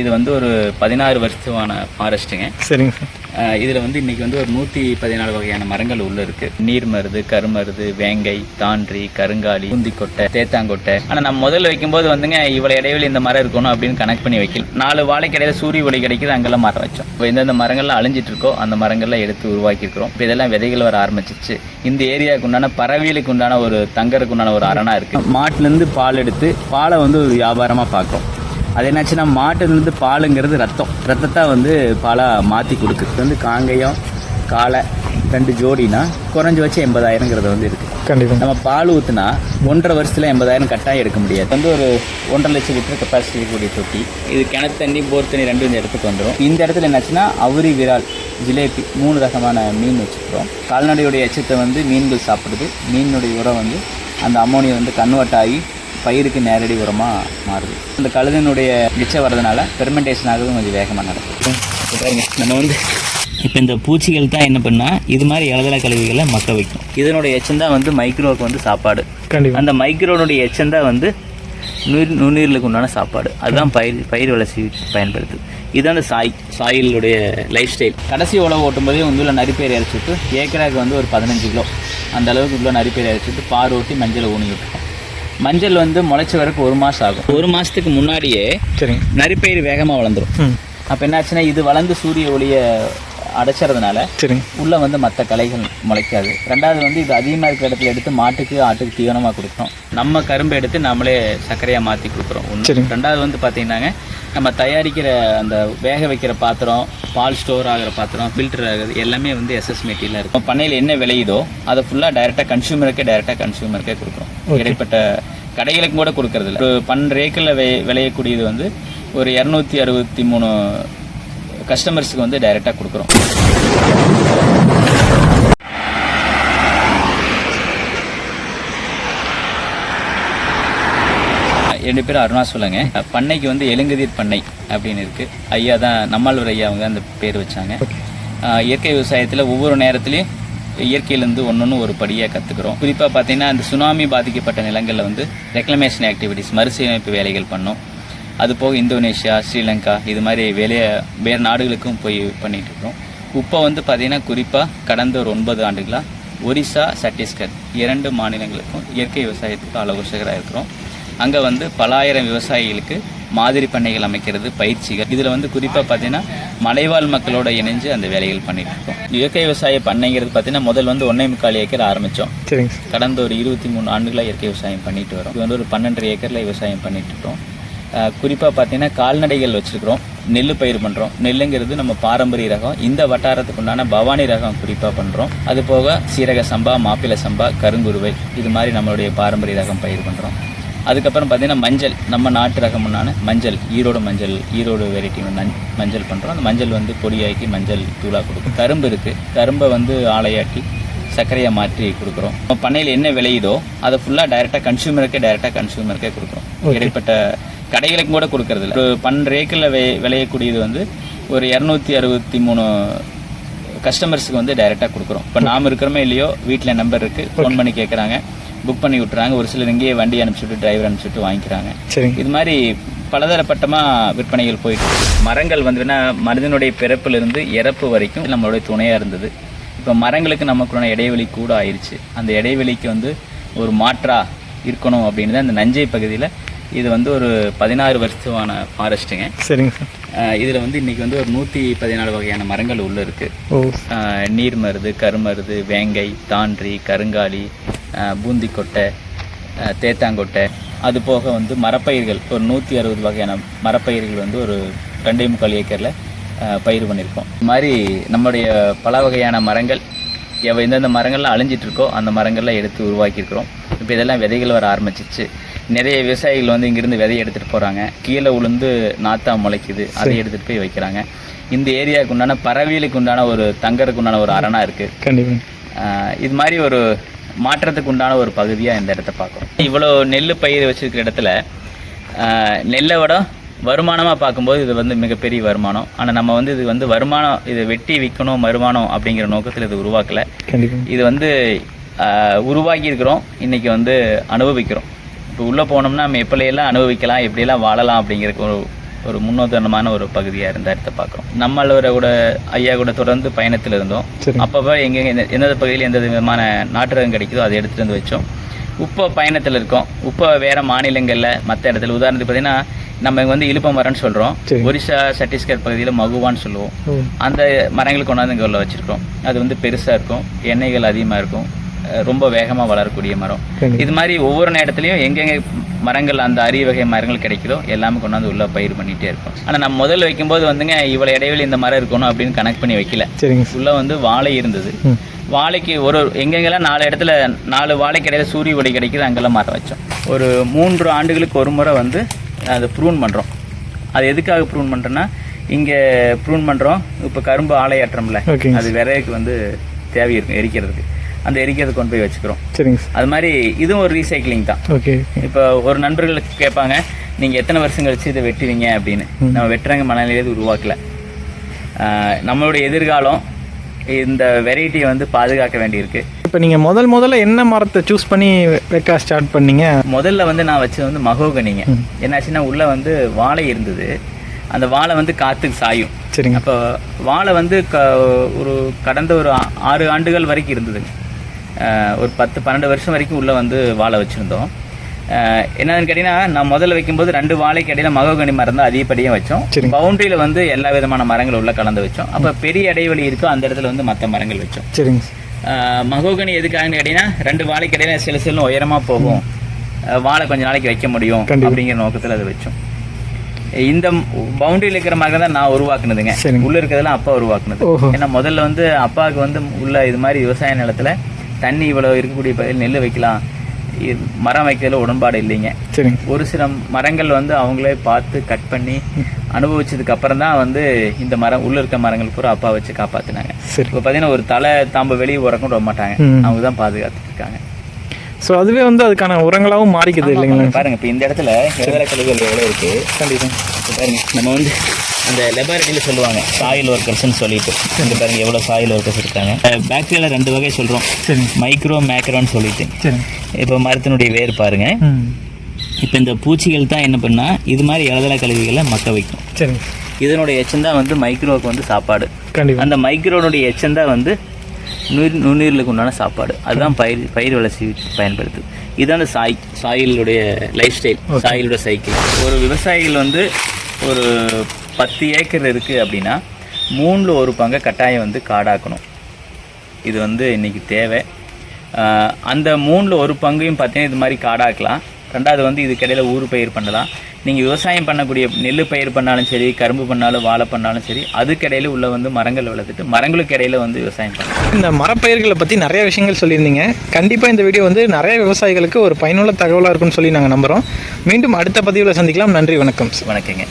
இது வந்து ஒரு பதினாறு வருஷமான ஃபாரஸ்ட்டுங்க சரிங்க சார். இதில் வந்து இன்னைக்கு வந்து ஒரு நூற்றி பதினாலு வகையான மரங்கள் உள்ள இருக்கு. நீர் மருது கருமருது வேங்கை தான்றி கருங்காலி குந்திக்கொட்டை தேத்தாங்கொட்டை. ஆனால் நம்ம முதல்ல வைக்கும்போது வந்துங்க இவ்வளோ இடைவெளி இந்த மரம் இருக்கணும் அப்படின்னு கனெக்ட் பண்ணி வைக்கல. நாலு வாழைக்கடையில் சூரிய ஒளி கிடைக்குது அங்கெல்லாம் மரம் வச்சோம். இப்போ எந்தெந்த மரங்கள்லாம் அழிஞ்சிட்டு இருக்கோ அந்த மரங்கள்லாம் எடுத்து உருவாக்கியிருக்கிறோம். இப்போ இதெல்லாம் விதைகள் வர ஆரம்பிச்சிருச்சு. இந்த ஏரியாவுக்கு உண்டான பறவைகளுக்கு உண்டான ஒரு தங்கறதுக்கு உண்டான ஒரு அரணா இருக்கு. மாட்டுலேருந்து பால் எடுத்து பாலை வந்து ஒரு வியாபாரமாக பார்க்குறோம். அது என்னாச்சுன்னா மாட்டுலேருந்து பாலுங்கிறது ரத்தம். ரத்தத்தை வந்து பாலாக மாற்றி கொடுக்குது வந்து காங்கேயம் காளை ரெண்டு ஜோடினா குறைஞ்ச வச்சு எண்பதாயிரங்கிறது வந்து இருக்குது கண்டிப்பாக நம்ம பால் ஊற்றுனா ஒன்றரை வருஷத்தில் எண்பதாயிரம் கட்டாயம் எடுக்க முடியாது. வந்து ஒரு ஒன்றரை லட்சம் லிட்டர் கெப்பாசிட்டி கூடிய தொட்டி. இது கிணத்து தண்ணி போர் தண்ணி ரெண்டும் இந்த இடத்துக்கு வந்துடும் இந்த இடத்துல என்னாச்சுன்னா அவுரி விரால் ஜிலேபி மூணு ரகமான மீன் வச்சுக்கிறோம். கால்நடையுடைய எச்சத்தை வந்து மீன்கள் சாப்பிடுது. மீனுடைய உரம் வந்து அந்த அமோனியா வந்து கன்வெர்ட் ஆகி பயிருக்கு நேரடி உரமாக மாறுது. இந்த கழுதனுடைய மிச்சம் வர்றதுனால பெர்மெண்டேஷன் ஆகுது கொஞ்சம் வேகமாக நடக்கும். நம்ம வந்து இப்போ இந்த பூச்சிகள் தான் என்ன பண்ணால் இது மாதிரி இலதலை கழிவுகளை மக்க வைக்கும். இதனுடைய எச்சம் தான் வந்து மைக்ரோவுக்கு வந்து சாப்பாடு. அந்த மைக்ரோனுடைய எச்சம் தான் வந்து நுயிர் நுண்ணுயிர்களுக்கு உண்டான சாப்பாடு. அதுதான் பயிர் பயிர் வளர்ச்சி பயன்படுத்துது இதுதான் அந்த சாய் சாயிலுடைய லைஃப் ஸ்டைல் கடைசி உழவு ஓட்டும்போதே வந்து உள்ள நரிப்பயிர் இறச்சி விட்டு ஏக்கராக்கு வந்து ஒரு பதினஞ்சு கிலோ. அந்த அளவுக்கு உள்ள நரிப்பயிர் இறச்சி விட்டு பார் ஓட்டி மஞ்சளை ஊனி விட்டுருக்கோம் மஞ்சள் வந்து முளைச்சி வரக்கு ஒரு மாதம் ஆகும். ஒரு மாதத்துக்கு முன்னாடியே சரிங்க நரிப்பயிர் வேகமாக வளர்ந்துரும். ம். அப்போ என்னாச்சுன்னா இது வளர்ந்து சூரிய ஒளியை அடைச்சறதுனால சரிங்க உள்ளே வந்து மற்ற களைகள் முளைக்காது. ரெண்டாவது வந்து இது அதிகமாக இருக்கிற இடத்துல எடுத்து மாட்டுக்கு ஆட்டுக்கு தீவனமாக கொடுக்குறோம் நம்ம கரும்பை எடுத்து நம்மளே சர்க்கரையாக மாற்றி கொடுக்குறோம். ஒன்று. ரெண்டாவது வந்து பார்த்தீங்கன்னாங்க நம்ம தயாரிக்கிற அந்த வேக வைக்கிற பாத்திரம் பால் ஸ்டோர் ஆகிற பாத்திரம் ஃபில்டர் ஆகுது எல்லாமே வந்து எஸ்எஸ் மெட்டீரியலாக இருக்கும். பண்ணையில் என்ன விளையுதோ அதை ஃபுல்லாக டைரெக்டாக கன்சூமருக்கே டைரெக்டாக கன்சூமருக்கே கொடுக்குறோம் இடைப்பட்ட கடைகளுக்கும் கூட கொடுக்கறது இல்லை. ஒரு பன்னெண்டு ஏக்கரில் வி விளையக்கூடியது வந்து ஒரு இரநூத்தி அறுபத்தி மூணு கஸ்டமர்ஸுக்கு வந்து டைரெக்டாக கொடுக்குறோம். ரெண்டு பேரும் அருணாசலங்க பண்ணைக்கு வந்து எலுங்கதிர் பண்ணை அப்படின்னு இருக்கு. ஐயா தான் நம்மாழ்வார் ஐயா அவங்க அந்த பேர் வச்சாங்க. இயற்கை விவசாயத்தில் ஒவ்வொரு நேரத்துலையும் இயற்கையிலேருந்து ஒன்று ஒரு படியாக கற்றுக்குறோம் குறிப்பாக பார்த்தீங்கன்னா அந்த சுனாமி பாதிக்கப்பட்ட நிலங்களில் வந்து ரெக்ளமேஷன் ஆக்டிவிட்டிஸ் மறுசீரமைப்பு வேலைகள் பண்ணோம். அது போக இந்தோனேஷியா ஸ்ரீலங்கா இது மாதிரி வேலையை வேறு நாடுகளுக்கும் போய் பண்ணிட்டு இருக்கோம் இப்போ வந்து பார்த்தீங்கன்னா குறிப்பாக கடந்த ஒரு ஒன்பது ஆண்டுகளாக ஒரிசா சத்தீஸ்கர் இரண்டு மாநிலங்களுக்கும் இயற்கை விவசாயத்துக்கு ஆலோசகராக இருக்கிறோம். அங்கே வந்து பலாயிரம் விவசாயிகளுக்கு மாதிரி பண்ணைகள் அமைக்கிறது பயிற்சிகள். இதில் வந்து குறிப்பாக பார்த்தீங்கன்னா மலைவாழ் மக்களோட இணைஞ்சு அந்த வேலைகள் பண்ணிட்டு இருக்கோம். இயற்கை விவசாய பண்ணைங்கிறது பார்த்தீங்கன்னா முதல் வந்து ஒன்றே முக்கால் ஏக்கர் ஆரம்பித்தோம் கடந்த ஒரு இருபத்தி மூணு ஆண்டுகளாக இயற்கை விவசாயம் பண்ணிட்டு வரோம். இது வந்து ஒரு பன்னெண்டு ஏக்கரில் விவசாயம் பண்ணிட்டு இருக்கோம். குறிப்பாக பார்த்தீங்கன்னா கால்நடைகள் வச்சுருக்கிறோம். நெல் பயிர் பண்ணுறோம் நெல்லுங்கிறது நம்ம பாரம்பரிய ரகம். இந்த வட்டாரத்துக்கு உண்டான பவானி ரகம் குறிப்பாக பண்ணுறோம் அது போக சீரக சம்பா மாப்பிள சம்பா கருங்குருவை. இது மாதிரி நம்மளுடைய பாரம்பரிய ரகம் பயிர் பண்ணுறோம் அதுக்கப்புறம் பார்த்தீங்கன்னா மஞ்சள் நம்ம நாட்டு ரகம்னான மஞ்சள் ஈரோடு மஞ்சள் ஈரோடு வெரைட்டி மஞ்சள் பண்ணுறோம் அந்த மஞ்சள் வந்து பொடியாக்கி மஞ்சள் தூளாக கொடுக்கும். கரும்பு இருக்குது கரும்பை வந்து ஆலையாட்டி சர்க்கரையை மாற்றி கொடுக்குறோம். நம்ம பண்ணையில் என்ன விளையுதோ அதை ஃபுல்லாக டைரெக்டாக கன்சூமருக்கே டைரெக்டாக கன்சூமருக்கே கொடுக்குறோம். இடைப்பட்ட கடைகளுக்கும் கூட கொடுக்கறது இல்லை. ஒரு பன்னெண்டு ஏக்கரில் வி விளையக்கூடியது வந்து ஒரு இரநூத்தி அறுபத்தி மூணு கஸ்டமர்ஸுக்கு வந்து டைரெக்டாக கொடுக்குறோம். இப்போ நாம் இருக்கிறோமே இல்லையோ? வீட்டில் நம்பர் இருக்குது ஃபோன் பண்ணி கேட்குறாங்க புக் பண்ணி விட்டுறாங்க. ஒரு சிலர் இங்கேயே வண்டி அனுப்பிச்சுட்டு டிரைவர் அனுப்பிச்சுட்டு வாங்கிக்கிறாங்க. இது மாதிரி பலதரப்பட்டமாக விற்பனைகள் போயிட்டு மரங்கள் வந்துன்னா மனிதனுடைய பிறப்பிலிருந்து இறப்பு வரைக்கும் நம்மளுடைய துணையாக இருந்தது. இப்போ மரங்களுக்கு நமக்குள்ள இடைவெளி கூட ஆயிருச்சு அந்த இடைவெளிக்கு வந்து ஒரு மாற்றா இருக்கணும் அப்படின்னு தான் இந்த நஞ்சை பகுதியில் இது வந்து ஒரு பதினாறு வருஷமான ஃபாரஸ்ட்டுங்க சரிங்க சார். இதில் வந்து இன்றைக்கி வந்து ஒரு நூற்றி பதினாலு வகையான மரங்கள் உள்ளே இருக்குது நீர் மருது கருமருது வேங்கை தான்றி கருங்காலி பூந்திக்கொட்டை தேத்தாங்கொட்டை. அது போக வந்து மரப்பயிர்கள். ஒரு நூற்றி அறுபது வகையான மரப்பயிர்கள் வந்து ஒரு ரெண்டே முக்கால் ஏக்கரில் பயிர் பண்ணியிருக்கோம். இது மாதிரி நம்முடைய பல வகையான மரங்கள் எவ எந்தெந்த மரங்கள்லாம் அழிஞ்சிட்டு இருக்கோ அந்த மரங்கள்லாம் எடுத்து உருவாக்கியிருக்கிறோம். இப்போ இதெல்லாம் விதைகள் வர ஆரம்பிச்சிச்சு. நிறைய விவசாயிகள் வந்து இங்கிருந்து விதையை எடுத்துகிட்டு போகிறாங்க கீழே உளுந்து நாத்தா முளைக்குது. அதை எடுத்துகிட்டு போய் வைக்கிறாங்க. இந்த ஏரியாவுக்கு உண்டான பறவைகளுக்கு உண்டான ஒரு தங்கறதுக்கு உண்டான ஒரு அரணா இருக்குது கண்டிப்பாக இது மாதிரி ஒரு மாற்றத்துக்கு உண்டான ஒரு பகுதியாக இந்த இடத்த பார்க்குறோம். இவ்வளோ நெல் பயிர் வச்சிருக்கிற இடத்துல நெல்லை விட வருமானமாக பார்க்கும்போது இது வந்து மிகப்பெரிய வருமானம். ஆனால் நம்ம வந்து இது வந்து வருமானம் இதை வெட்டி விற்கணும் வருமானம் அப்படிங்கிற நோக்கத்தில் இது உருவாக்கலை. இது வந்து ஆஹ் உருவாக்கி இருக்கிறோம். இன்னைக்கு வந்து அனுபவிக்கிறோம். இப்போ உள்ளே போனோம்னா நம்ம எப்படியெல்லாம் அனுபவிக்கலாம் எப்படியெல்லாம் வாழலாம் அப்படிங்கிறதுக்கு ஒரு ஒரு முன்னோதனமான ஒரு பகுதியாக இருந்த இடத்த பார்க்குறோம். நம்மளோட கூட ஐயா கூட தொடர்ந்து பயணத்தில் இருந்தோம். அப்பப்போ எங்கெங்க எந்த- எந்தெந்த பகுதியில் எந்த விதமான நாட்டு ரகம் கிடைக்குதோ அதை எடுத்துகிட்டு வந்து வச்சோம். இப்போ பயணத்தில் இருக்கோம். இப்போ வேறு மாநிலங்களில் மற்ற இடத்துல. உதாரணத்துக்கு பார்த்தீங்கன்னா நம்ம இங்கே வந்து இழுப்ப மரம்னு சொல்கிறோம். ஒரிசா சத்தீஸ்கர் பகுதியில் மகுவான்னு சொல்லுவோம். அந்த மரங்கள் கொண்டாந்து இங்கே உள்ள வச்சுருக்கோம் அது வந்து பெருசாக இருக்கும். எண்ணெய்கள் அதிகமாக இருக்கும். ரொம்ப வேகமாக வளரக்கூடிய மரம். இது மாதிரி ஒவ்வொரு நேரத்துலையும் எங்கெங்கே மரங்கள் அந்த அரிய வகை மரங்கள் கிடைக்குதோ எல்லாமே கொண்டாந்து உள்ள பயிர் பண்ணிகிட்டே இருக்கும் ஆனால் நம்ம முதல்ல வைக்கும்போது வந்துங்க இவ்வளோ இடைவெளி இந்த மரம் இருக்கணும் அப்படின்னு கனெக்ட் பண்ணி வைக்கல. சரிங்க சார். உள்ள வந்து வாழை இருந்தது. வாழைக்கு ஒரு எங்கெங்கெல்லாம் நாலு இடத்துல நாலு வாழைக்கு இடையில சூரிய ஒளி கிடைக்குது அங்கெல்லாம் மரம் வச்சோம். ஒரு மூன்று ஆண்டுகளுக்கு ஒரு முறை வந்து அதை ப்ரூன் பண்ணுறோம் அது எதுக்காக ப்ரூன் பண்ணுறோன்னா இங்கே ப்ரூன் பண்ணுறோம் இப்போ கரும்பு ஆலையாற்றம்ல ஓகேங்க அது விறகுக்கு வந்து தேவை இருக்கும் எரிக்கிறதுக்கு. அந்த எரிக்கிறதுக்கு கொண்டு போய் வச்சுக்கிறோம். சரிங்க சார். அது மாதிரி இதுவும் ஒரு ரீசைக்ளிங் தான். ஓகே. இப்போ ஒரு நண்பர்களுக்கு கேட்பாங்க நீங்கள் எத்தனை வருஷம் கழிச்சு இதை வெட்டுவீங்க? அப்படின்னு. நம்ம வெட்டுறங்க மனநிலையை உருவாக்கல. நம்மளுடைய எதிர்காலம் இந்த வெரைட்டியை வந்து பாதுகாக்க வேண்டியிருக்கு. இப்போ நீங்கள் முதல் முதல்ல என்ன மரத்தை சூஸ் பண்ணி வைக்க ஸ்டார்ட் பண்ணீங்க? முதல்ல வந்து நான் வச்சது வந்து மகோகனிங்க என்னாச்சுன்னா உள்ள வந்து வாழை இருந்தது. அந்த வாழை வந்து காற்றுக்கு சாயும். சரிங்க. அப்போ வாழை வந்து க ஒரு கடந்த ஒரு ஆறு ஆண்டுகள் வரைக்கும் இருந்ததுங்க. ஒரு பத்து பன்னெண்டு வருஷம் வரைக்கும் உள்ளே வந்து வாழை வச்சுருந்தோம். என்னன்னு கேட்டிங்கன்னா நான் முதல்ல வைக்கும்போது ரெண்டு வாழைக்கு இடையில மகோகனி மரம் தான் அதிகப்படியாக வச்சோம். பவுண்டரியில் வந்து எல்லா விதமான மரங்கள் உள்ள கலந்து வச்சோம். அப்போ பெரிய இடைவெளி இருக்கோ அந்த இடத்துல வந்து மற்ற மரங்கள் வச்சோம். சரிங்க. மகோகனி எதுக்காகன்னு கேட்டிங்கன்னா ரெண்டு வாழைக்கு இடையில சில சில உயரமாக போகும். வாழை கொஞ்ச நாளைக்கு வைக்க முடியும். அப்படிங்கிற நோக்கத்தில் அதை வச்சோம். இந்த பவுண்டரியில் இருக்கிற மரம் தான் நான் உருவாக்குனதுங்க. உள்ள இருக்கிறதெல்லாம் அப்பா உருவாக்குனது. ஏன்னா முதல்ல வந்து அப்பாவுக்கு வந்து உள்ள இது மாதிரி விவசாய நிலத்துல தண்ணி இவ்வளவு இருக்கக்கூடிய பகுதியில் நெல் வைக்கலாம். மரம் வைக்கிறதுல உடன்பாடு இல்லைங்க. சரிங்க. ஒரு சில மரங்கள் வந்து அவங்களே பார்த்து கட் பண்ணி அனுபவிச்சதுக்கு அப்புறம் தான் வந்து இந்த மரம் உள்ள இருக்க மரங்கள் பூரா அப்பா வச்சு காப்பாத்துனாங்க. இப்போ பார்த்தீங்கன்னா ஒரு தலை தாம்பு வெளியே உறக்கும் விட மாட்டாங்க. அவங்க தான் பாதுகாத்துட்டு இருக்காங்க. ஸோ அதுவே வந்து அதுக்கான உரங்களாகவும் மாறிக்குது இல்லைங்களா? பாருங்க இப்போ இந்த இடத்துல எழுதலை கழிவுகள் எவ்வளோ இருக்கு? கண்டிப்பாக பாருங்க நம்ம வந்து அந்த லெபார்டரியில் சொல்லுவாங்க சாயில் ஒர்க்கர்ஸ்னு சொல்லிட்டு. இங்க பாருங்க எவ்வளோ சாயில் ஒர்க்கர்ஸ் இருக்காங்க. பேக்டீரியாவில் ரெண்டு வகை சொல்கிறோம் மைக்ரோ மேக்ரோன்னு சொல்லிட்டு. இப்போ மரத்தினுடைய வேர் பாருங்க. இப்போ இந்த பூச்சிகள் தான் என்ன பண்ணா இது மாதிரி இலதலை கழிவுகளை மக்க வைக்கும். இதனுடைய எச்சம் தான் வந்து மைக்ரோவுக்கு வந்து சாப்பாடு. அந்த மைக்ரோனுடைய எச்சம் தான் வந்து நுயிர் நுண்ணுயிர்களுக்கு உண்டான சாப்பாடு. அதுதான் பயிர் பயிர் வளர்ச்சி பயன்படுத்துது இதுதான் அந்த சாய் சாயிலுடைய லைஃப் ஸ்டைல் சாயிலோட சைக்கிள் ஒரு விவசாயிகள் வந்து ஒரு பத்து ஏக்கர் இருக்குது அப்படின்னா மூணில் ஒரு பங்கை கட்டாயம் வந்து காடாக்கணும். இது வந்து இன்னைக்கு தேவை. அந்த மூணில் ஒரு பங்கையும் பார்த்தீங்கன்னா இது மாதிரி காடாக்கலாம். ரெண்டாவது வந்து இதுக்கிடையில் ஊர் பயிர் பண்ணலாம். நீங்கள் விவசாயம் பண்ணக்கூடிய நெல் பயிர் பண்ணாலும் சரி கரும்பு பண்ணாலும் வாழை பண்ணாலும் சரி அதுக்கிடையில உள்ள வந்து மரங்கள் வளர்த்துட்டு மரங்களுக்கு இடையில வந்து விவசாயம் பண்ணலாம். இந்த மரப்பயிர்களை பற்றி நிறைய விஷயங்கள் சொல்லியிருந்தீங்க. கண்டிப்பாக இந்த வீடியோ வந்து நிறைய விவசாயிகளுக்கு ஒரு பயனுள்ள தகவலாக இருக்கும்னு சொல்லி நாங்கள் நம்புகிறோம் மீண்டும் அடுத்த பதிவில் சந்திக்கலாம். நன்றி வணக்கம். வணக்கங்க.